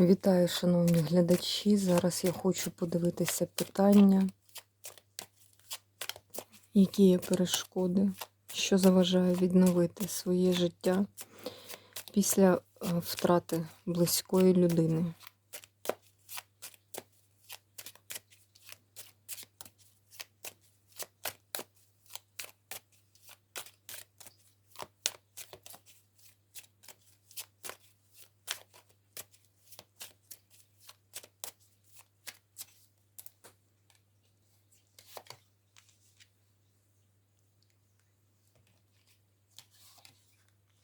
Вітаю, шановні глядачі. Зараз я хочу подивитися питання, які є перешкоди, що заважає відновити своє життя після е, втрати близької людини.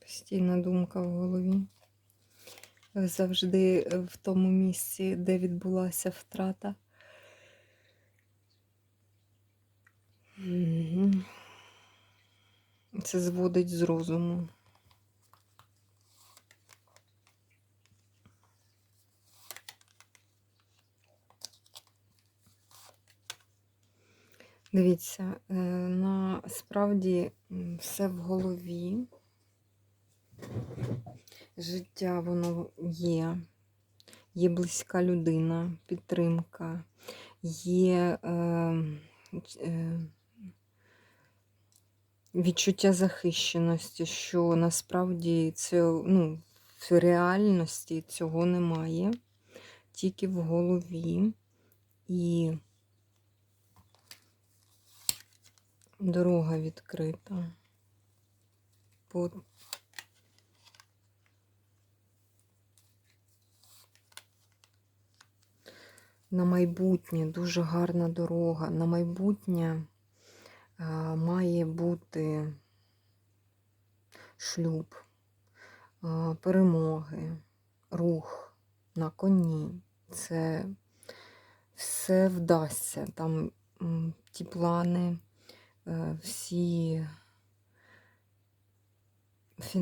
Постійна думка в голові. Завжди в тому місці, де відбулася втрата. Це зводить з розуму. Дивіться, е, насправді все в голові. Життя воно є, є близька людина, підтримка, є е, е, відчуття захищеності, що насправді це, ну, в реальності цього немає, тільки в голові. І дорога відкрита. На майбутнє дуже гарна дорога. На майбутнє а, має бути шлюб, а, перемоги, рух на коні. Це все вдасться. Там ті плани, е, всі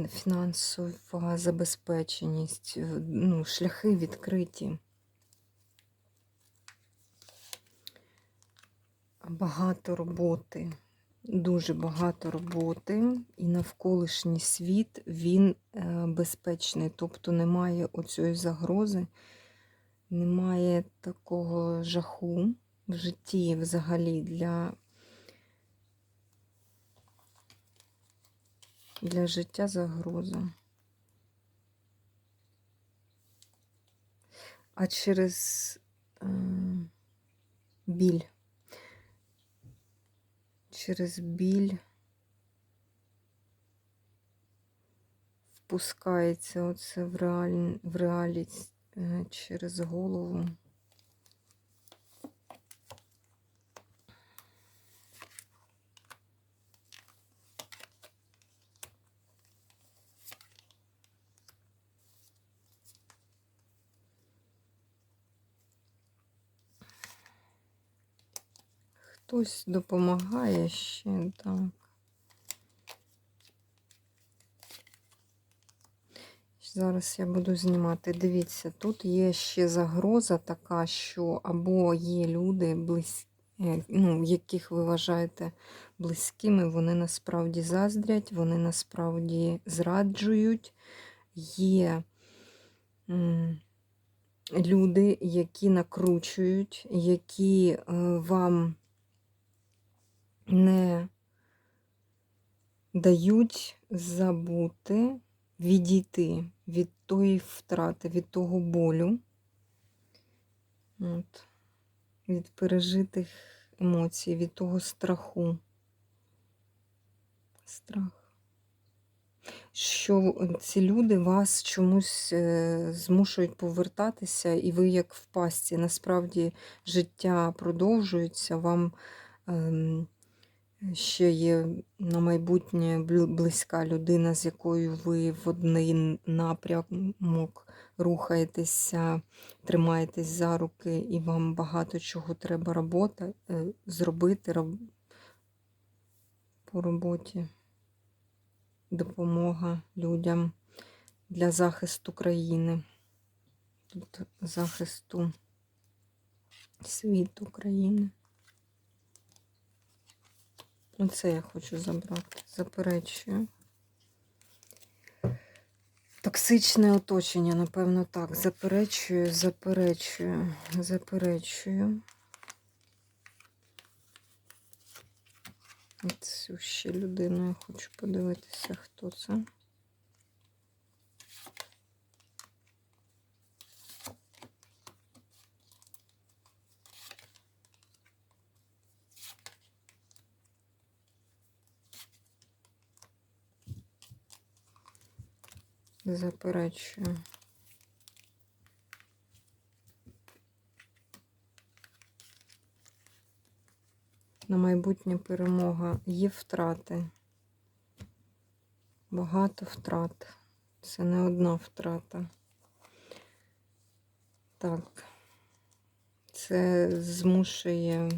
фінансова забезпеченість, е, ну, шляхи відкриті. Багато роботи, дуже багато роботи, і навколишній світ він е, безпечний, тобто немає оцієї загрози, немає такого жаху в житті взагалі для, для життя загроза. А через е, біль через біль впускається оце в, реаль... в реалість е, через голову. Хтось допомагає ще, так. Зараз я буду знімати. Дивіться, тут є ще загроза така, що або є люди, близькі, ну, яких ви вважаєте близькими, вони насправді заздрять, вони насправді зраджують. Є люди, які накручують, які е, вам не дають забути, відійти від тої втрати, від того болю, От. від пережитих емоцій, від того страху. Страх. Що ці люди вас чомусь е, змушують повертатися, і ви як в пастці. Насправді життя продовжується, вам ем, ще є на майбутнє близька людина, з якою ви в один напрямок рухаєтеся, тримаєтесь за руки, і вам багато чого треба робота, е, зробити роб- по роботі. Допомога людям для захисту країни, захисту світу країни. Оце я хочу забрати. Заперечую. Токсичне оточення, напевно, так. Заперечую, заперечую, заперечую. Цю ще людину я хочу подивитися, хто це. Заперечую. На майбутнє перемога є втрати. Багато втрат. Це не одна втрата. Так. Це змушує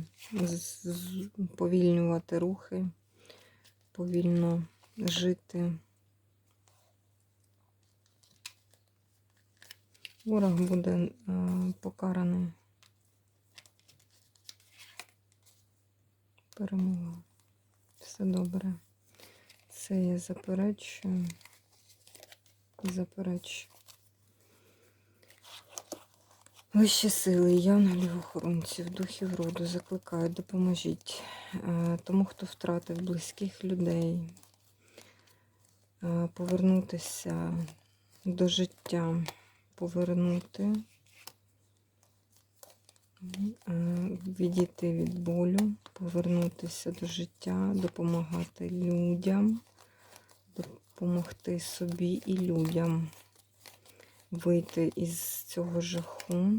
повільнювати рухи, повільно жити. Ворог буде е, покараний. Перемога. Все добре. Це я заперечую. Заперечую. Вищі сили, янголів, охоронців, духів роду закликають, допоможіть е, тому, хто втратив близьких людей, е, повернутися до життя, повернути, е, відійти від болю, повернутися до життя, допомагати людям, допомогти собі і людям вийти із цього жаху.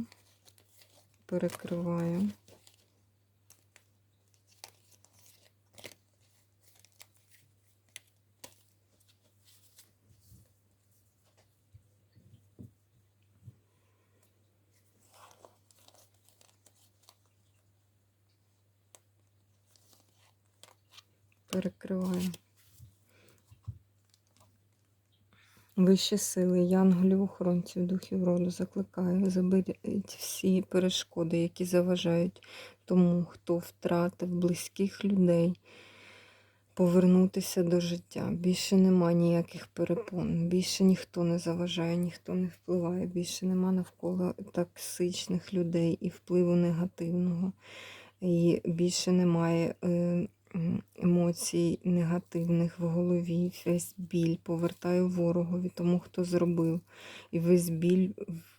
Перекриваю. Перекриваю. Вищі сили, янголів, охоронців, духів роду закликаю, заберіть всі перешкоди, які заважають тому, хто втратив близьких людей, повернутися до життя. Більше нема ніяких перепон, більше ніхто не заважає, ніхто не впливає, більше нема навколо токсичних людей і впливу негативного. І більше немає. Е, емоцій негативних в голові, весь біль повертаю ворогові, тому хто зробив. І весь біль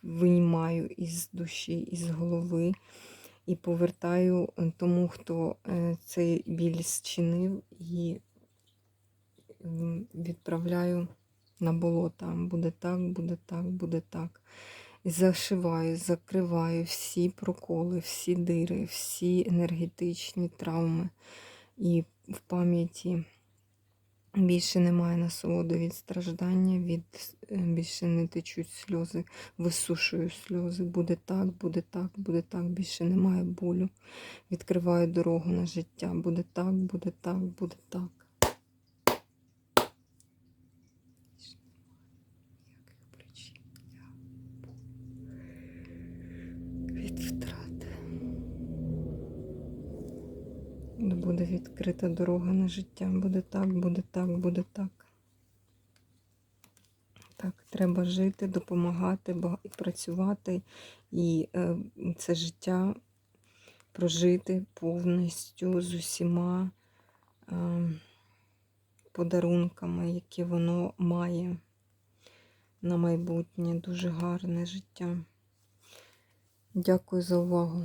виймаю із душі, із голови. І повертаю е, тому, хто е, цей біль зчинив, і відправляю на болото. Буде так, буде так, буде так. Зашиваю, закриваю всі проколи, всі дири, всі енергетичні травми. І в пам'яті більше немає насолоди від страждання, від е, більше не течуть сльози, висушую сльози. Буде так, буде так, буде так, більше немає болю. Відкриваю дорогу на життя. Буде так, буде так, буде так. Ніяких причин для болю. Від втрати. Буде відкрита дорога на життя. Буде так, буде так, буде так. Так, треба жити, допомагати, і працювати і е, це життя прожити повністю з усіма е, подарунками, які воно має на майбутнє. Дуже гарне життя. Дякую за увагу.